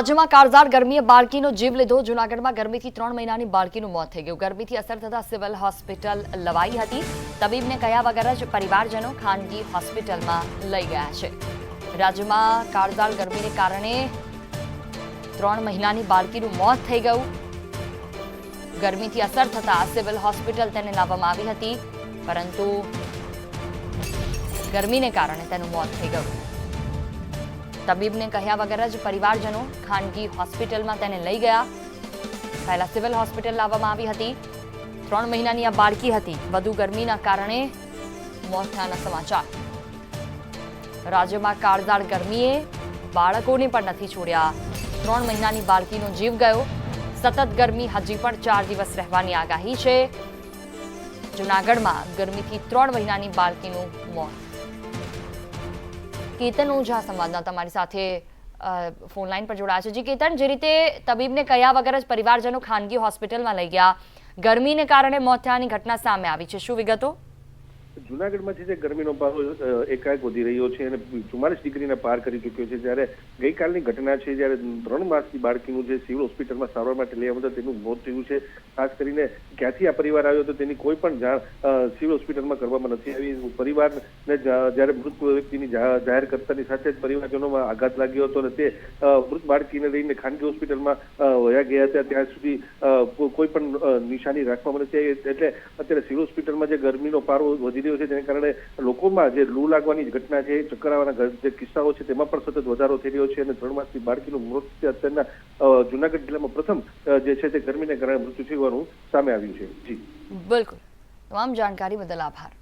રાજ્યમાં કાળઝાળ ગરમીએ બાળકીનો જીવ લીધો. જૂનાગઢમાં ગરમીથી ત્રણ મહિનાની બાળકીનું મોત થઈ ગયું. ગરમીથી અસર થતા સિવિલ હોસ્પિટલ લવાઈ હતી. તબીબને કહ્યા વગર જ પરિવારજનો ખાનગી હોસ્પિટલમાં લઈ ગયા છે. રાજ્યમાં કાળઝાળ ગરમીને કારણે ત્રણ મહિનાની બાળકીનું મોત થઈ ગયું. ગરમીથી અસર થતા સિવિલ હોસ્પિટલ તેને લાવવામાં આવી હતી. પરંતુ ગરમીને કારણે તેનું મોત થઈ ગયું. તબીબને કહ્યા વગર જ પરિવારજનો ખાનગી હોસ્પિટલમાં તેને લઈ ગયા. પહેલા સિવિલ હોસ્પિટલ લાવવામાં આવી હતી. ત્રણ મહિનાની આ બાળકી હતી. વધુ ગરમીના કારણે મોત થયાના સમાચાર. રાજ્યમાં કાળઝાળ ગરમીએ બાળકોને પણ નથી છોડ્યા. ત્રણ મહિનાની બાળકીનો જીવ ગયો. સતત ગરમી હજી પણ ચાર દિવસ રહેવાની આગાહી છે. જૂનાગઢમાં ગરમીથી ત્રણ મહિનાની બાળકીનું મોત. કેતન ઓઝા સંવાદદાતા તમારી સાથે ફોન લાઈન પર જોડાયા છે. જી કેતન, જે રીતે તબીબને કહ્યા વગર જ પરિવારજનો ખાનગી હોસ્પિટલમાં લઈ ગયા, ગરમીને કારણે મોત થયાની ઘટના સામે આવી છે. શું વિગતો? જુનાગઢમાં જે ગરમીનો પારો એકાએક વધી રહ્યો છે અને ચુમ્માલીસ ડિગ્રીને પાર કરી ચૂક્યો છે, જ્યારે ગઈકાલની ઘટના છે, જ્યારે ત્રણ માસની બાળકીનું જે સિવિલ હોસ્પિટલમાં સારવાર માટે લઈ આવ્યું તેનું મોત થયું છે. ખાસ કરીને ક્યાંથી આ પરિવાર આવ્યો હતો, તેની કોઈ પણ જાણ સિવિલ હોસ્પિટલમાં કરવામાં નથી આવી. પરિવારને જ્યારે મૃત વ્યક્તિની જાહેર કરતાની સાથે જ પરિવારજનોમાં આઘાત લાગ્યો હતો અને તે મૃત બાળકીને લઈને ખાનગી હોસ્પિટલમાં વયા ગયા હતા. ત્યાં સુધી કોઈ પણ નિશાની રાખવામાં નથી આવી. એટલે અત્યારે સિવિલ હોસ્પિટલમાં જે ગરમીનો પારો વધી રહ્યો છે, જેને કારણે લોકોમાં જે લૂ લાગવાની ઘટના છે ચક્કર આવવાના જે કિસ્સાઓ છે, તેમાં પણ સતત વધારો થઈ રહ્યો છે અને ત્રણ માસથી બાળકીનું મૃત્યુ અત્યારના જુનાગઢ જિલ્લામાં પ્રથમ જે છે તે ગરમીને કારણે મૃત્યુ થવાનું સામે આવ્યું છે. જી. બિલકુલ. તમામ જાણકારી બદલ આભાર.